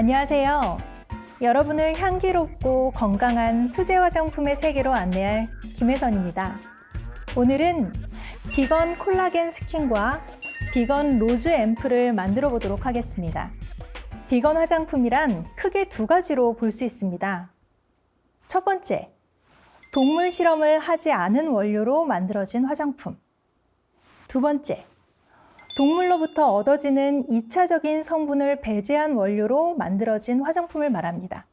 안녕하세요. 여러분을 향기롭고 건강한 수제 화장품의 세계로 안내할 김혜선입니다. 오늘은 비건 콜라겐 스킨과 비건 로즈 앰플을 만들어 보도록 하겠습니다. 비건 화장품이란 크게 두 가지로 볼 수 있습니다. 첫 번째, 동물 실험을 하지 않은 원료로 만들어진 화장품. 두 번째, 동물로부터 얻어지는 2차적인 성분을 배제한 원료로 만들어진 화장품을 말합니다.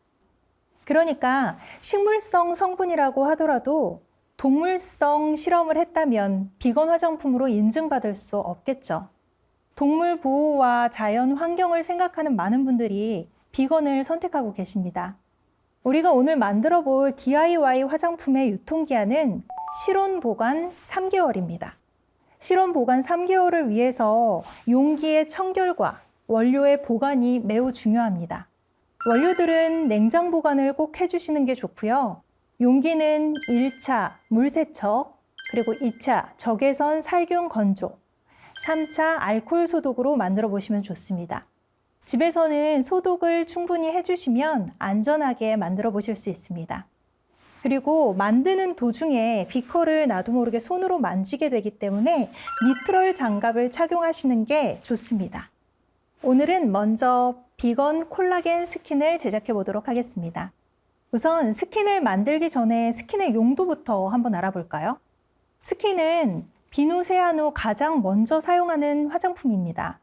그러니까 식물성 성분이라고 하더라도 동물성 실험을 했다면 비건 화장품으로 인증받을 수 없겠죠. 동물 보호와 자연 환경을 생각하는 많은 분들이 비건을 선택하고 계십니다. 우리가 오늘 만들어 볼 DIY 화장품의 유통기한은 실온 보관 3개월입니다. 실온 보관 3개월을 위해서 용기의 청결과 원료의 보관이 매우 중요합니다. 원료들은 냉장 보관을 꼭 해주시는 게 좋고요. 용기는 1차 물 세척, 그리고 2차 적외선 살균 건조, 3차 알코올 소독으로 만들어 보시면 좋습니다. 집에서는 소독을 충분히 해주시면 안전하게 만들어 보실 수 있습니다. 그리고 만드는 도중에 비커를 나도 모르게 손으로 만지게 되기 때문에 니트럴 장갑을 착용하시는 게 좋습니다. 오늘은 먼저 비건 콜라겐 스킨을 제작해 보도록 하겠습니다. 우선 스킨을 만들기 전에 스킨의 용도부터 한번 알아볼까요? 스킨은 비누세안 후 가장 먼저 사용하는 화장품입니다.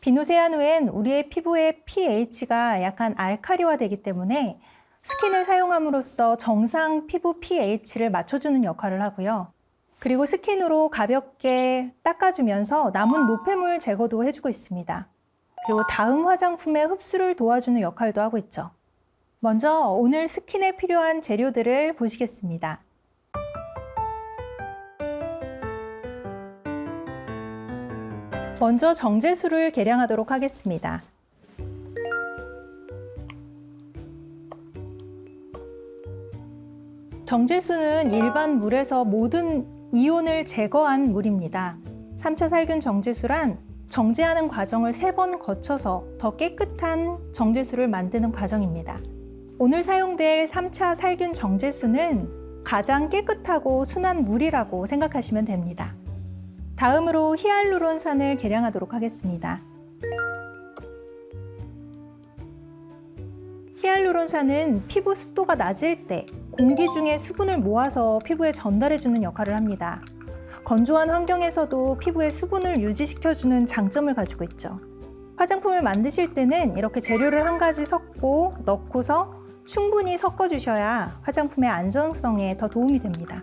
비누세안 후엔 우리의 피부의 pH가 약간 알카리화되기 때문에 스킨을 사용함으로써 정상 피부 pH를 맞춰주는 역할을 하고요. 그리고 스킨으로 가볍게 닦아주면서 남은 노폐물 제거도 해주고 있습니다. 그리고 다음 화장품의 흡수를 도와주는 역할도 하고 있죠. 먼저 오늘 스킨에 필요한 재료들을 보시겠습니다. 먼저 정제수를 계량하도록 하겠습니다. 정제수는 일반 물에서 모든 이온을 제거한 물입니다. 3차 살균 정제수란 정제하는 과정을 세 번 거쳐서 더 깨끗한 정제수를 만드는 과정입니다. 오늘 사용될 3차 살균 정제수는 가장 깨끗하고 순한 물이라고 생각하시면 됩니다. 다음으로 히알루론산을 계량하도록 하겠습니다. 히알루론산은 피부 습도가 낮을 때 공기 중에 수분을 모아서 피부에 전달해주는 역할을 합니다. 건조한 환경에서도 피부에 수분을 유지시켜주는 장점을 가지고 있죠. 화장품을 만드실 때는 이렇게 재료를 한 가지 섞고 넣고서 충분히 섞어주셔야 화장품의 안정성에 더 도움이 됩니다.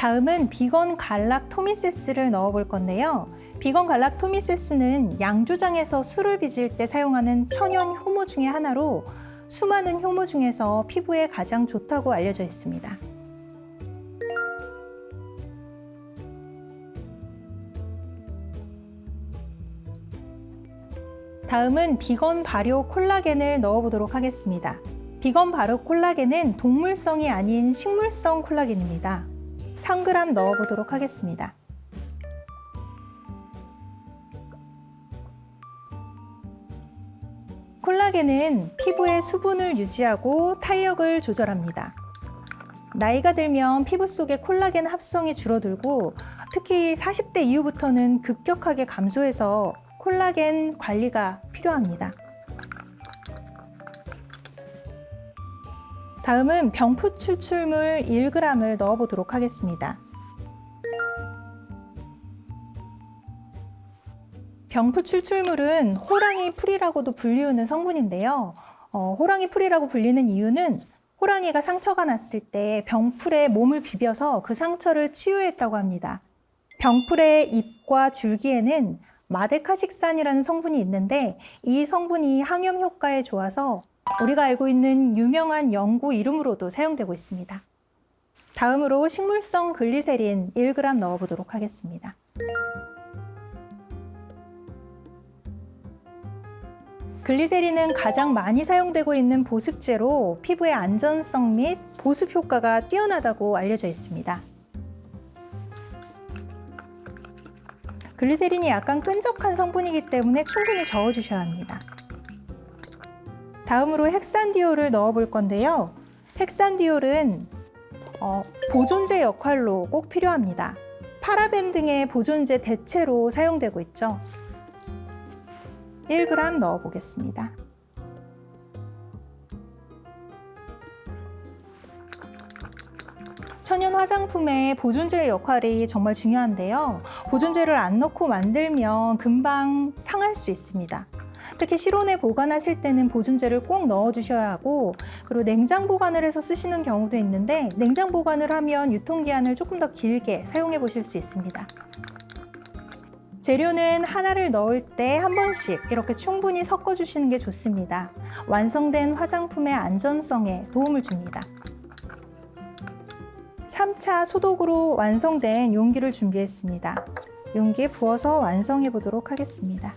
다음은 비건 갈락 토미세스를 넣어볼 건데요. 비건 갈락 토미세스는 양조장에서 술을 빚을 때 사용하는 천연 효모 중의 하나로 수많은 효모 중에서 피부에 가장 좋다고 알려져 있습니다. 다음은 비건 발효 콜라겐을 넣어보도록 하겠습니다. 비건 발효 콜라겐은 동물성이 아닌 식물성 콜라겐입니다. 3g 넣어보도록 하겠습니다. 콜라겐은 피부의 수분을 유지하고 탄력을 조절합니다. 나이가 들면 피부 속의 콜라겐 합성이 줄어들고 특히 40대 이후부터는 급격하게 감소해서 콜라겐 관리가 필요합니다. 다음은 병푸 추출물 1g을 넣어 보도록 하겠습니다. 병푸 출출물은 호랑이 풀이라고도 불리우는 성분인데요. 어, 호랑이 풀이라고 불리는 이유는 호랑이가 상처가 났을 때 병풀에 몸을 비벼서 그 상처를 치유했다고 합니다. 병풀의 잎과 줄기에는 마데카식산이라는 성분이 있는데 이 성분이 항염 효과에 좋아서 우리가 알고 있는 유명한 연고 이름으로도 사용되고 있습니다. 다음으로 식물성 글리세린 1g 넣어보도록 하겠습니다. 글리세린은 가장 많이 사용되고 있는 보습제로 피부의 안전성 및 보습 효과가 뛰어나다고 알려져 있습니다. 글리세린이 약간 끈적한 성분이기 때문에 충분히 저어주셔야 합니다. 다음으로 헥산디올을 넣어 볼 건데요. 헥산디올은 어, 보존제 역할로 꼭 필요합니다. 파라벤 등의 보존제 대체로 사용되고 있죠. 1g 넣어 보겠습니다. 천연 화장품의 보존제의 역할이 정말 중요한데요. 보존제를 안 넣고 만들면 금방 상할 수 있습니다. 특히 실온에 보관하실 때는 보존제를 꼭 넣어주셔야 하고 그리고 냉장 보관을 해서 쓰시는 경우도 있는데 냉장 보관을 하면 유통기한을 조금 더 길게 사용해 보실 수 있습니다. 재료는 하나를 넣을 때 한 번씩 이렇게 충분히 섞어 주시는 게 좋습니다. 완성된 화장품의 안전성에 도움을 줍니다. 3차 소독으로 완성된 용기를 준비했습니다. 용기에 부어서 완성해 보도록 하겠습니다.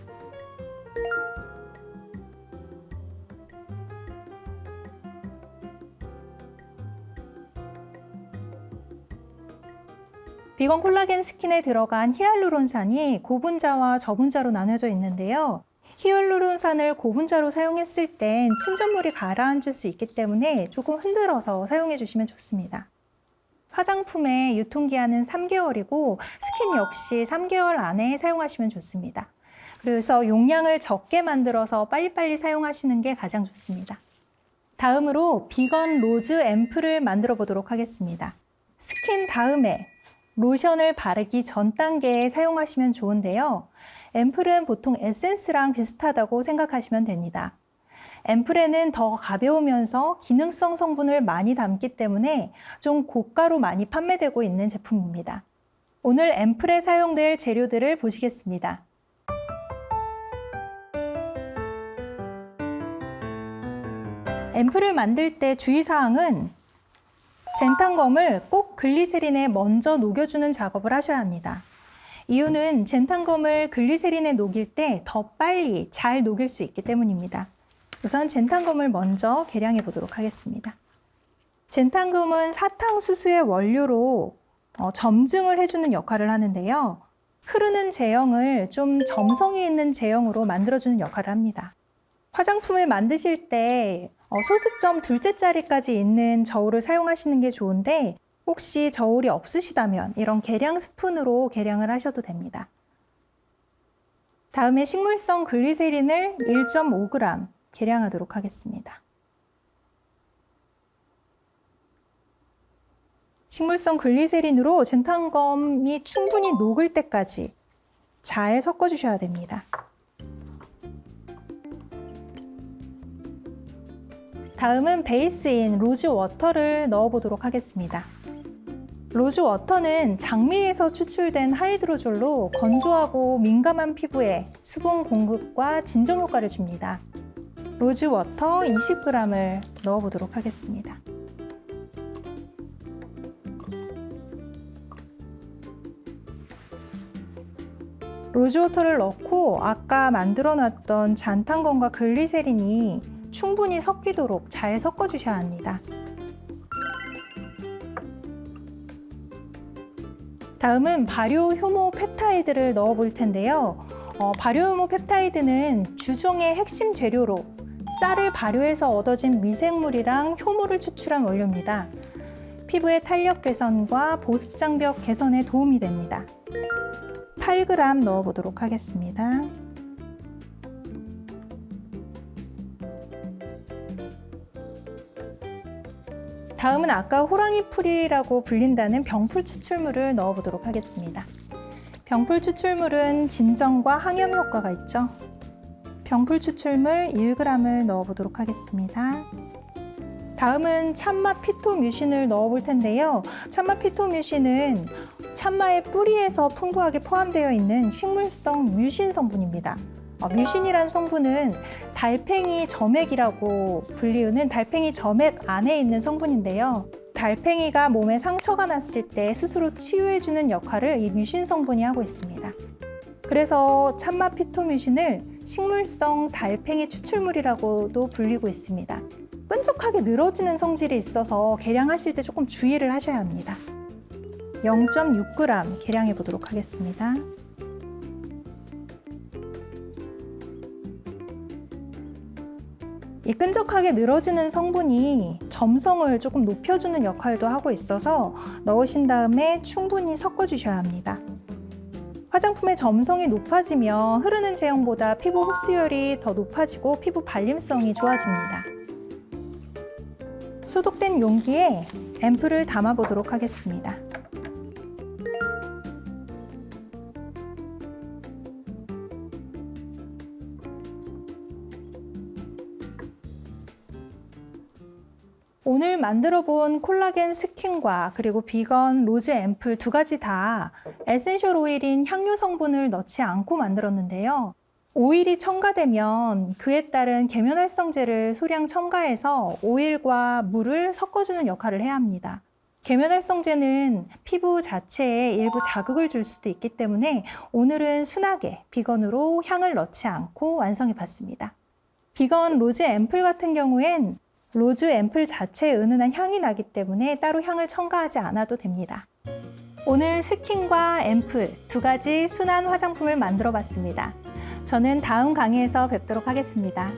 비건 콜라겐 스킨에 들어간 히알루론산이 고분자와 저분자로 나눠져 있는데요. 히알루론산을 고분자로 사용했을 땐 침전물이 가라앉을 수 있기 때문에 조금 흔들어서 사용해 주시면 좋습니다. 화장품의 유통기한은 3개월이고 스킨 역시 3개월 안에 사용하시면 좋습니다. 그래서 용량을 적게 만들어서 빨리빨리 사용하시는 게 가장 좋습니다. 다음으로 비건 로즈 앰플을 만들어 보도록 하겠습니다. 스킨 다음에 로션을 바르기 전 단계에 사용하시면 좋은데요. 앰플은 보통 에센스랑 비슷하다고 생각하시면 됩니다. 앰플에는 더 가벼우면서 기능성 성분을 많이 담기 때문에 좀 고가로 많이 판매되고 있는 제품입니다. 오늘 앰플에 사용될 재료들을 보시겠습니다. 앰플을 만들 때 주의사항은 젠탄검을 꼭 글리세린에 먼저 녹여주는 작업을 하셔야 합니다. 이유는 젠탄검을 글리세린에 녹일 때 더 빨리 잘 녹일 수 있기 때문입니다. 우선 젠탄검을 먼저 계량해 보도록 하겠습니다. 젠탄검은 사탕수수의 원료로 어, 점증을 해주는 역할을 하는데요. 흐르는 제형을 좀 점성이 있는 제형으로 만들어주는 역할을 합니다. 화장품을 만드실 때 어, 소수점 둘째 자리까지 있는 저울을 사용하시는 게 좋은데 혹시 저울이 없으시다면 이런 계량 스푼으로 계량을 하셔도 됩니다. 다음에 식물성 글리세린을 1.5g 계량하도록 하겠습니다. 식물성 글리세린으로 젠탄검이 충분히 녹을 때까지 잘 섞어주셔야 됩니다. 다음은 베이스인 로즈 워터를 넣어보도록 하겠습니다. 로즈 워터는 장미에서 추출된 하이드로졸로 건조하고 민감한 피부에 수분 공급과 진정 효과를 줍니다. 로즈 워터 20g을 넣어보도록 하겠습니다. 로즈워터를 넣고 아까 만들어 놨던 잔탄검과 글리세린이 충분히 섞이도록 잘 섞어 주셔야 합니다. 다음은 발효 효모 펩타이드를 넣어 볼 텐데요. 어, 발효 효모 펩타이드는 주종의 핵심 재료로 쌀을 발효해서 얻어진 미생물이랑 효모를 추출한 원료입니다. 피부의 탄력 개선과 보습 장벽 개선에 도움이 됩니다. 8g 넣어 보도록 하겠습니다. 다음은 아까 호랑이 풀이라고 불린다는 병풀 추출물을 넣어 보도록 하겠습니다. 병풀 추출물은 진정과 항염 효과가 있죠. 병풀 추출물 1g을 넣어 보도록 하겠습니다. 다음은 참마 피토뮤신을 넣어 볼 텐데요. 참마 피토뮤신은 참마의 뿌리에서 풍부하게 포함되어 있는 식물성 뮤신 성분입니다. 어, 뮤신이란 성분은 달팽이 점액이라고 불리우는 달팽이 점액 안에 있는 성분인데요. 달팽이가 몸에 상처가 났을 때 스스로 치유해주는 역할을 이 뮤신 성분이 하고 있습니다. 그래서 참마 피토뮤신을 식물성 달팽이 추출물이라고도 불리고 있습니다. 끈적하게 늘어지는 성질이 있어서 계량하실 때 조금 주의를 하셔야 합니다. 0.6g 계량해 보도록 하겠습니다. 이 끈적하게 늘어지는 성분이 점성을 조금 높여주는 역할도 하고 있어서 넣으신 다음에 충분히 섞어주셔야 합니다. 화장품의 점성이 높아지면 흐르는 제형보다 피부 흡수율이 더 높아지고 피부 발림성이 좋아집니다. 소독된 용기에 앰플을 담아 보도록 하겠습니다. 오늘 만들어 본 콜라겐 스킨과 그리고 비건 로즈 앰플 두 가지 다 에센셜 오일인 향료 성분을 넣지 않고 만들었는데요. 오일이 첨가되면 그에 따른 계면활성제를 소량 첨가해서 오일과 물을 섞어주는 역할을 해야 합니다. 계면활성제는 피부 자체에 일부 자극을 줄 수도 있기 때문에 오늘은 순하게 비건으로 향을 넣지 않고 완성해 봤습니다. 비건 로즈 앰플 같은 경우엔 로즈 앰플 자체에 은은한 향이 나기 때문에 따로 향을 첨가하지 않아도 됩니다. 오늘 스킨과 앰플 두 가지 순한 화장품을 만들어 봤습니다. 저는 다음 강의에서 뵙도록 하겠습니다.